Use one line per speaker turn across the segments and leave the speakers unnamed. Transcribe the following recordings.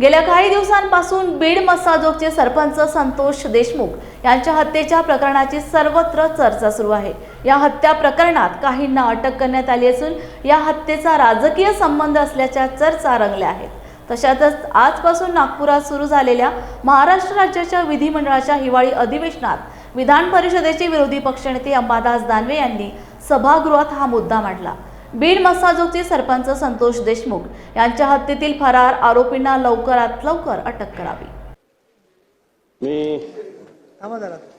गेल्या काही दिवसांपासून बीड मसाजोगचे सरपंच संतोष देशमुख यांच्या हत्येच्या प्रकरणाची सर्वत्र चर्चा सुरू आहे. या हत्या प्रकरणात काहींना अटक करण्यात आली असून या हत्येचा राजकीय संबंध असल्याच्या चर्चा रंगल्या आहेत. तशातच आजपासून नागपुरात सुरू झालेल्या महाराष्ट्र राज्याच्या विधिमंडळाच्या हिवाळी अधिवेशनात विधान परिषदेचे विरोधी पक्षनेते अंबादास दानवे यांनी सभागृहात हा मुद्दा मांडला. बीड मसाजोगचे सरपंच संतोष देशमुख यांच्या हत्येतील फरार आरोपींना लवकरात लवकर अटक करावी.
मी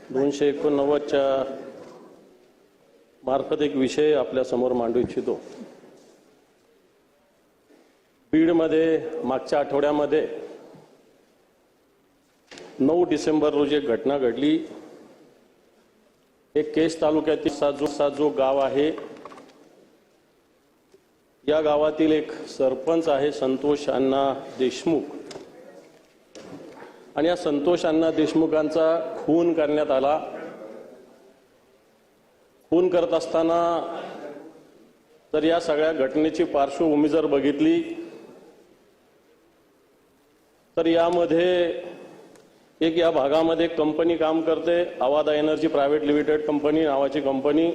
दोनशे एकोणनव्वदच्या मार्फत एक विषय आपल्यासमोर मांडू इच्छितो. बीडमध्ये मागच्या आठवड्यामध्ये नऊ डिसेंबर रोजी एक घटना घडली. एक केस तालुक्यातील साजो साजो गाव आहे. या गावातील एक सरपंच आहे संतोष अण्णा देशमुख. आणि या संतोष अण्णा देशमुखांचा खून करण्यात आला. खून करत असताना तर या सगळ्या घटनेची पार्श्वभूमी जर बघितली तर यामध्ये एक या भागामध्ये एक कंपनी काम करते Avaada energy private limited company नावाची कंपनी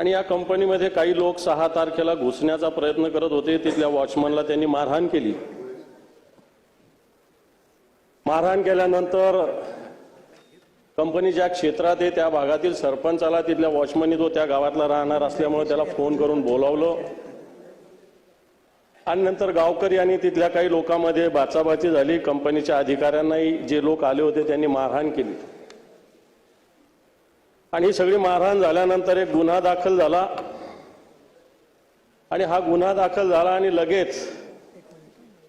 आणि या कंपनीमध्ये काही लोक सहा तारखेला घुसण्याचा प्रयत्न करत होते. तिथल्या वॉचमनला त्यांनी मारहाण केली. मारहाण केल्यानंतर कंपनी ज्या क्षेत्रात आहे त्या भागातील सरपंचाला तिथल्या वॉचमनी तो त्या गावातला राहणार असल्यामुळे त्याला फोन करून बोलावलं. आणि नंतर गावकरी आणि तिथल्या काही लोकांमध्ये बाचाबाची झाली. कंपनीच्या अधिकाऱ्यांनाही जे लोक आले होते त्यांनी मारहाण केली. आणि ही सगळी मारहाण झाल्यानंतर एक गुन्हा दाखल झाला. आणि हा गुन्हा दाखल झाला आणि लगेच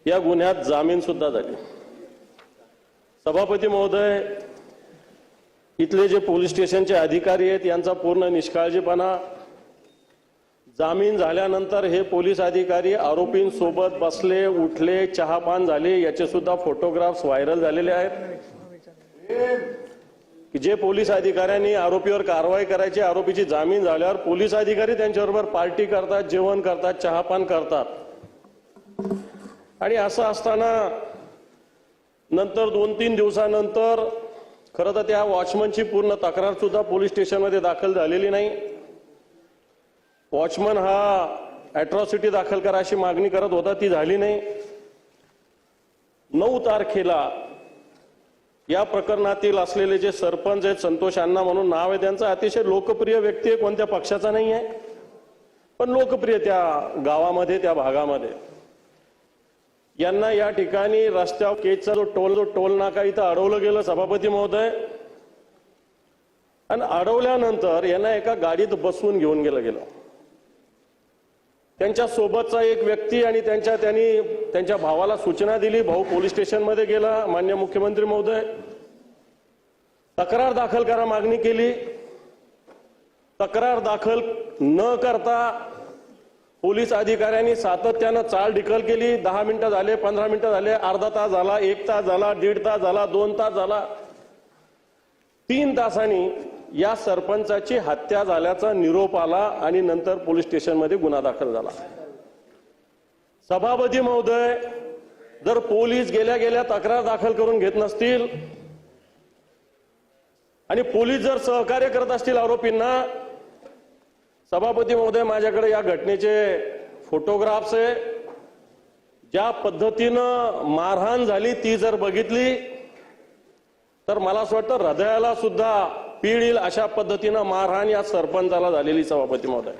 या गुन्ह्यात जामीन सुद्धा झाली. सभापती महोदय इथले जे पोलीस स्टेशनचे अधिकारी आहेत यांचा पूर्ण निष्काळजीपणा. जामीन झाल्यानंतर हे पोलीस अधिकारी आरोपींसोबत बसले उठले चहापान झाले याचे सुद्धा फोटोग्राफ्स व्हायरल झालेले आहेत. की जे पोलीस अधिकाऱ्यांनी आरोपीवर कारवाई करायची आरोपीची जामीन झाल्यावर पोलीस अधिकारी त्यांच्याबरोबर पार्टी करतात जेवण करतात चहापान करतात. आणि असं असताना नंतर दोन तीन दिवसानंतर खरं तर त्या वॉचमनची पूर्ण तक्रार सुद्धा पोलीस स्टेशनमध्ये दाखल झालेली नाही. वॉचमन हा अॅट्रॉसिटी दाखल करा अशी मागणी करत होता ती झाली नाही. नऊ तारखेला या प्रकरणातील असलेले जे सरपंच आहेत संतोष अण्णा म्हणून नाव आहे त्यांचं अतिशय लोकप्रिय व्यक्ती आहे कोणत्या पक्षाचा नाही आहे. पण लोकप्रिय त्या गावामध्ये त्या भागामध्ये. यांना या ठिकाणी रस्त्यावर केजचा जो टोल जो टोल नाका इथं अडवलं गेलं सभापती महोदय. आणि अडवल्यानंतर यांना एका गाडीत बसवून घेऊन गेलं गेलं. त्यांच्या सोबतचा एक व्यक्ती आणि त्यांच्या त्यांनी त्यांच्या भावाला सूचना दिली. भाऊ पोलीस स्टेशनमध्ये गेला. मान्य मुख्यमंत्री महोदय तक्रार दाखल करा मागणी केली. तक्रार दाखल न करता पोलीस अधिकाऱ्यांनी सातत्यानं चाल ढिकल केली. दहा मिनिटं झाले पंधरा मिनिटं झाले अर्धा तास झाला एक तास झाला दीड तास झाला दोन तास झाला. तीन तासांनी या सरपंचाची हत्या झाल्याचा निरोप आला आणि नंतर पोलीस स्टेशनमध्ये गुन्हा दाखल झाला. सभापती महोदय जर पोलीस गेल्या गेल्या तक्रार दाखल करून घेत नसतील आणि पोलीस जर सहकार्य करत असतील आरोपींना सभापती महोदय माझ्याकडे या घटनेचे फोटोग्राफ्स आहे. ज्या पद्धतीनं मारहाण झाली ती जर बघितली तर मला असं वाटतं हृदयाला सुद्धा पीड अशा पद्धतीनं मारहाण या सरपंचाला झालेली सभापती महोदय.